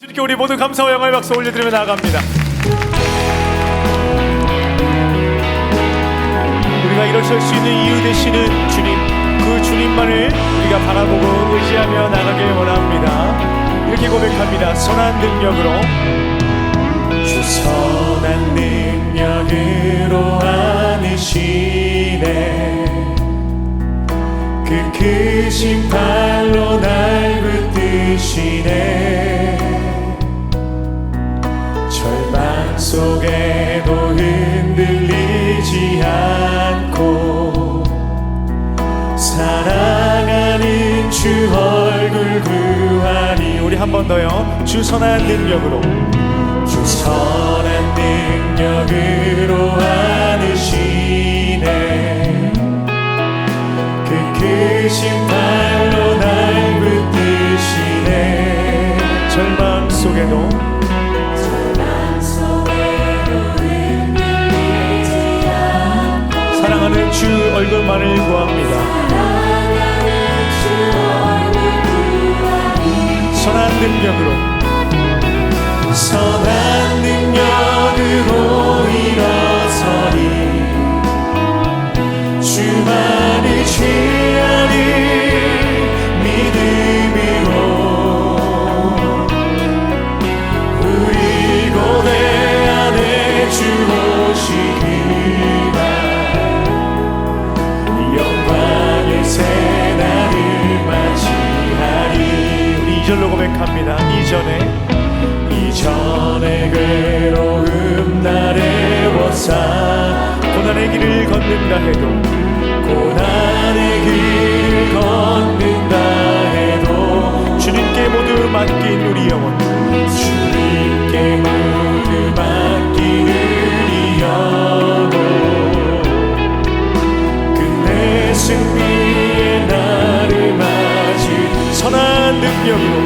주님께 우리 모두 감사와 영광의 박수 올려드리며 나아갑니다. 우리가 일어설 수 있는 이유 되시는 주님, 그 주님만을 우리가 바라보고 의지하며 나가길 원합니다. 이렇게 고백합니다. 선한 능력으로 주 선한 능력으로 안으시네 그 크신 팔로 날 붙드시네 속에도 흔들리지 않고 사랑하는 주 얼굴 구하니 우리 한 번 더요. 주 선한 능력으로. 주 선한 능력으로 안으시네. 그 크신 팔 사랑하는 주 얼굴만을 구합니다. 선한 능력으로 절로 고백합니다. 이전에 이전에 괴로움 나를 워사 고난의 길을 걷는다 해도 고난의 길을 걷는다 해도 주님께 모두 맡긴 우리 영혼 주님께 모두 맡긴 우리 영혼 끝내 승리의 나를 맞이 선한 능력으로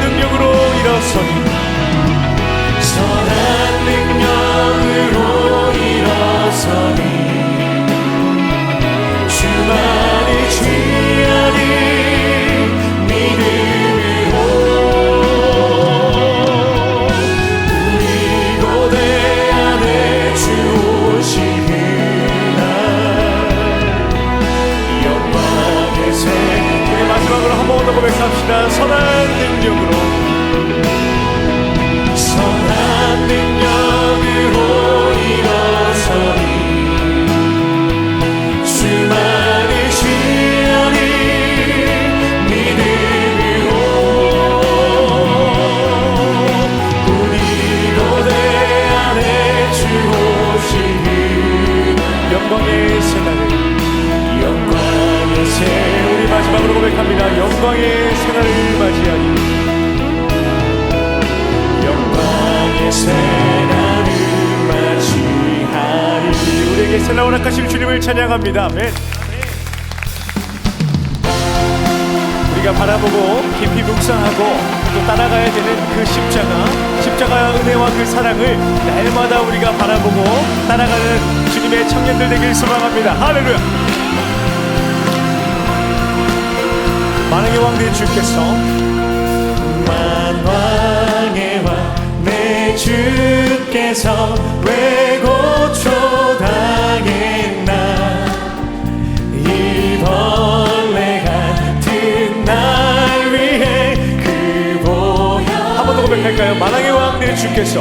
능력으로 일어서니 선한 능력으로 일어서니 주만을 취 고백합시다. 선한 능력으로 찬양합니다. 아멘. 우리가 바라보고 깊이 묵상하고 또 따라가야 되는 그 십자가, 십자가 은혜와 그 사랑을 날마다 우리가 바라보고 따라가는 주님의 청년들 되길 소망합니다. 할렐루야. 만왕의 왕내 주께서 만왕의 왕내 주께서 왜 고초당했 고백할까요? 만왕의 왕 내 주께서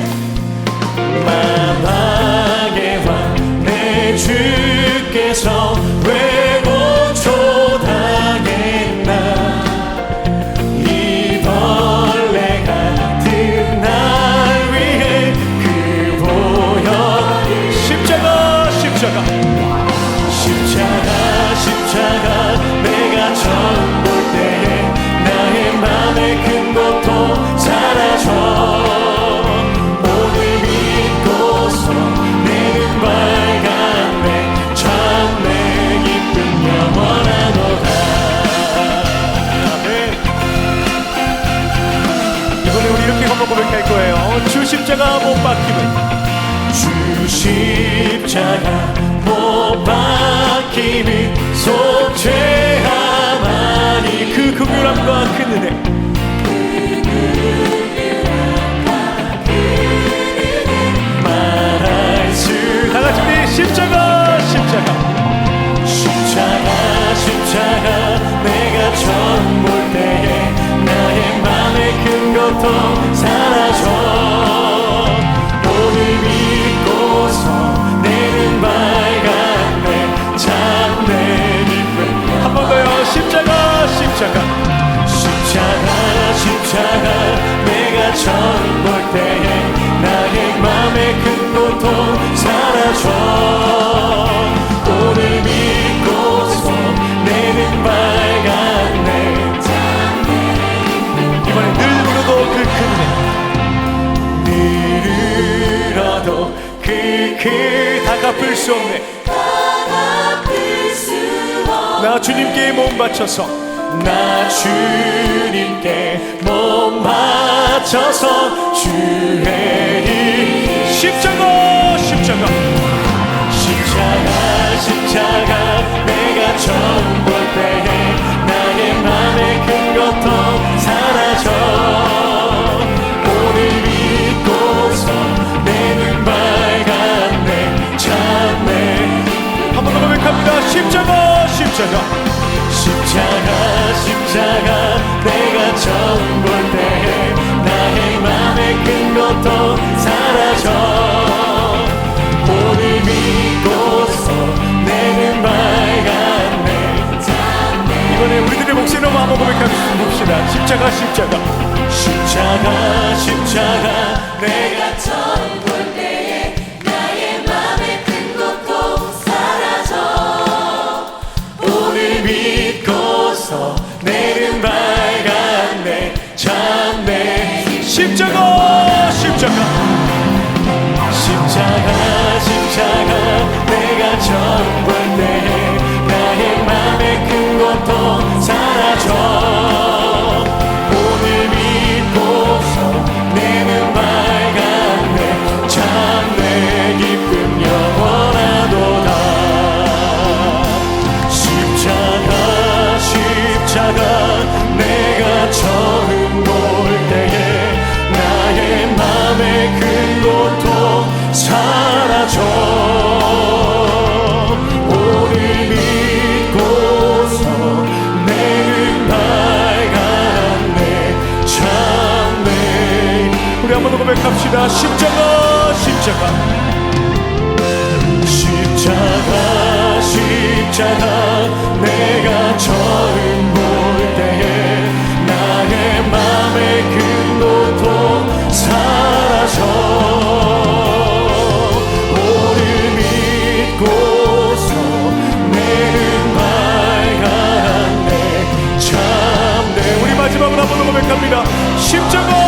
만왕의 왕 내 주께서 왜 고초 십자가 못 박힘이 속죄하마니 그 긍휼함과 큰 은혜. 다같이 우리 십자가 십자가. 십자가 십자가 내가 처음 볼 때에 나의 맘의 큰 고통 십자가 십자가 십자가 내가 처음 볼 때에 나의 맘의 큰 고통 사라져. 오늘 믿고서 내는 밝았네 이번에 늘 울어도 그큰늘 울어도 그그 다 갚을 수 없네. 나 주님께 몸 바쳐서 나 주님께 몸 바쳐서 주의 이 십자가 십자가. 십자가 십자가 내가 처음 볼 때에 나의 맘의 큰 고통 사라져. 오늘 믿고서 내는 밝았네 참내 한번 더 고백합니다. 십자가 십자가. 십자가 십자가 내가 처음 볼 때에 나의 맘의 큰 고통 사라져. 오늘 믿고서 내는 밝았네. 이번에 우리들의 목소리로 한번 고백해봅시다. 십자가 십자가. 십자가 십자가 내가 처음 믿고서 내는 고백합시다. 십자가, 십자가. 십자가, 십자가. 내가 처음 볼 때에 나의 맘의 그 고통 사라져. 마지막으로 한번 고백합니다. 십자가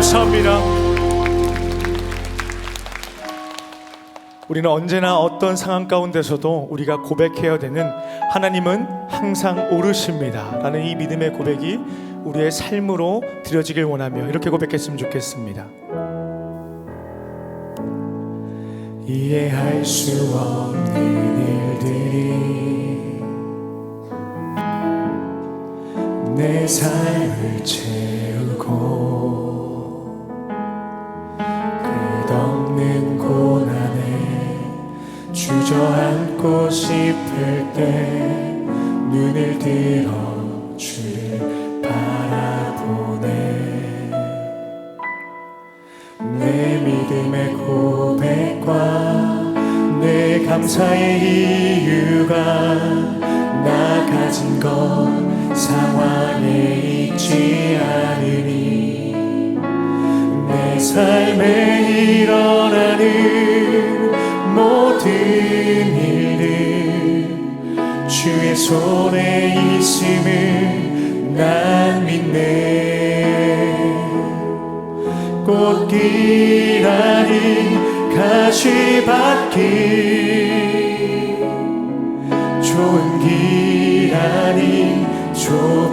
감사합니다. 우리는 언제나 어떤 상황 가운데서도 우리가 고백해야 되는 하나님은 항상 오르십니다. 라는 이 믿음의 고백이 우리의 삶으로 드려지길 원하며 이렇게 고백했으면 좋겠습니다. 이해할 수 없는 일들이 내 삶을 채 주저앉고 싶을 때 눈을 들어 주를 바라보네. 내 믿음의 고백과 내 감사의 이유가 나 가진 것 상황에 있지 않으니 내 삶에 일어나는 모든 일들 주의 손에 있음을 난 믿네. 꽃길 아닌 가시밭길 좋은 길 아닌 좁은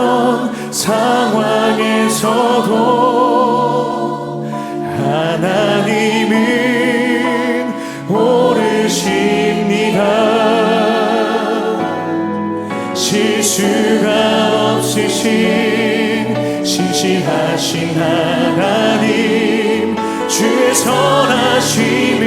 어떤 상황에서도 하나님은 오르십니다. 실수가 없으신 신실하신 하나님 주의 선하심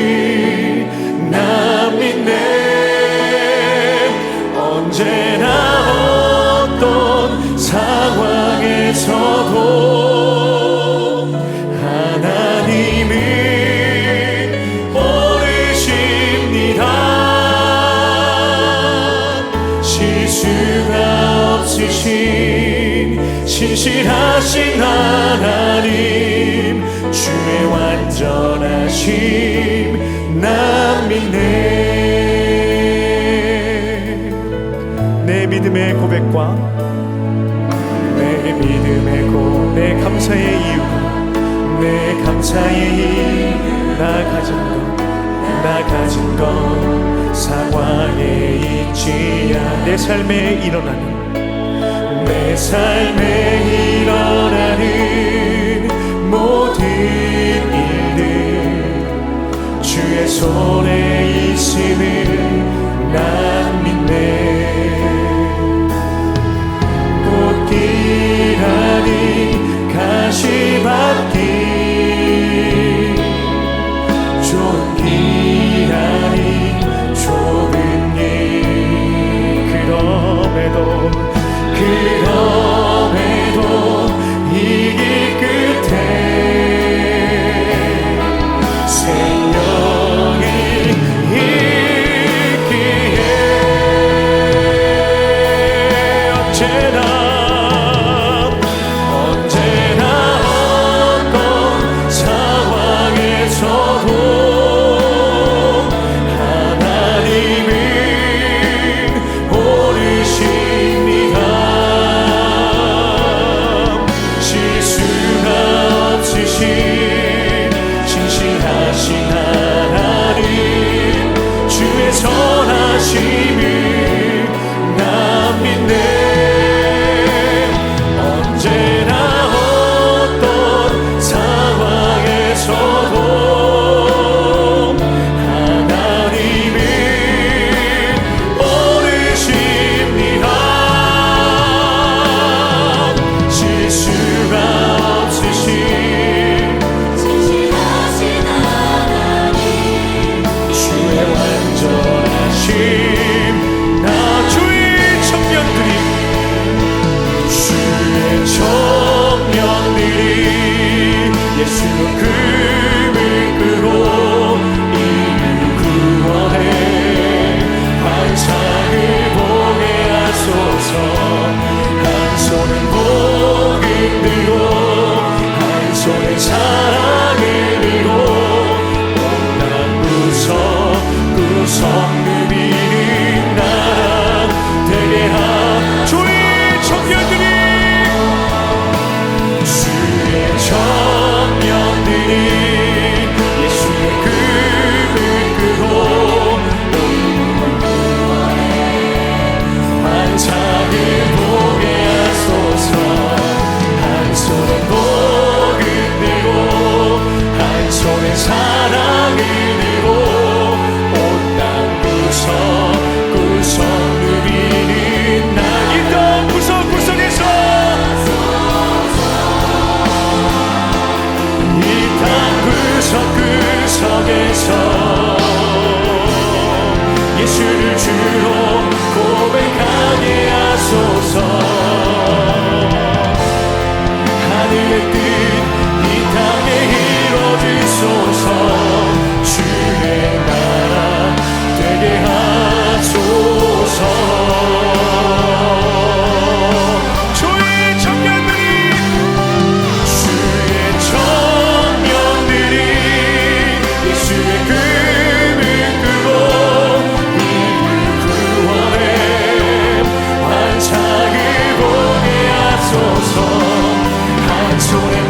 믿음의 고백과 내 믿음의 고내 감사의 이유 내 감사의 이유 나 가진 것나 가진 것 상황에 있지 않내 삶에 일어나는 내 삶에 일어나는 모든 일들 주의 손에 있음을 난 길 아닌 가시밭길 she 지로 한 손에